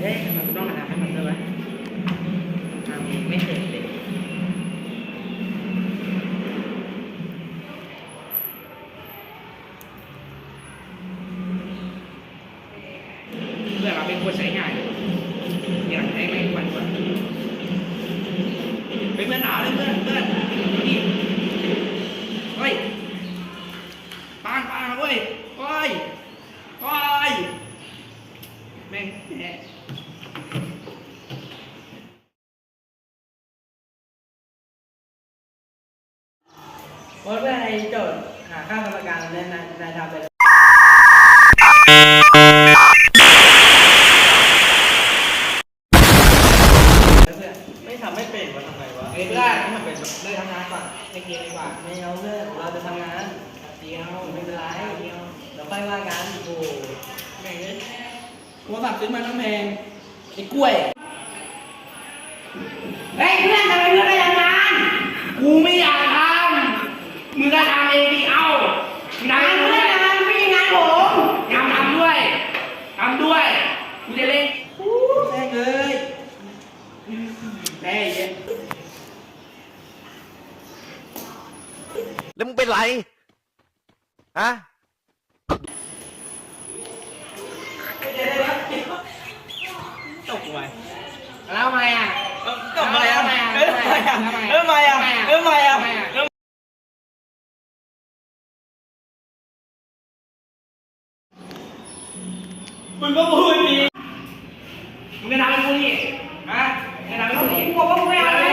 เฮ้ยทำไมกูต้องมาทำให้มันด้วยวะทำไม่เสร็จเลยเพื่อเราเป็นคนใช้งานอยากให้ไม่ควันก่อนเป็นเพื่อนหนาวเลยเพื่อนเพื่อนนี่เฮ้ยปางปางเว้ยเฮ้ยเฮ้ยแม่งแหะโค้ชเพื่อนไอ้โจทย์หาค่ากรรมการเนี่ยนายนายทำไปเลยเพื่อนไม่ทำไม่เป็นวะทำไงวะเฮ้ยเพื่อนทำเป็นเลยทำงานก่อนในเกมดีกว่าไม่เอาเพื่อนเราจะทำงานเดียวไม่เป็นไรเดียวเดี๋ยวค่อยว่ากันโอ้แม่งเลย โทรศัพท์ซื้อมาตั้งแพงไอ้กล้วยเฮ้ยเพื่อนทำไมเพื่อนไม่ทำงานกูไม่อยากทำมึงก็ทำเองดิเอ้ามึงทำงานเองเพื่ด้อวนยงานไม่ใช่งานผมงานทำด้วยทำด้วยกูจะเล่นแม่งเลยแม่เหี้ยแล้วมึงเป็นไรฮะ อะไรอะทำไรอะทำไรอะทำไรอะมึงก็พูดดีมึงจะทำให้กูนี่ฮะจะทำให้กูนี่กูบอกว่ไม่เอา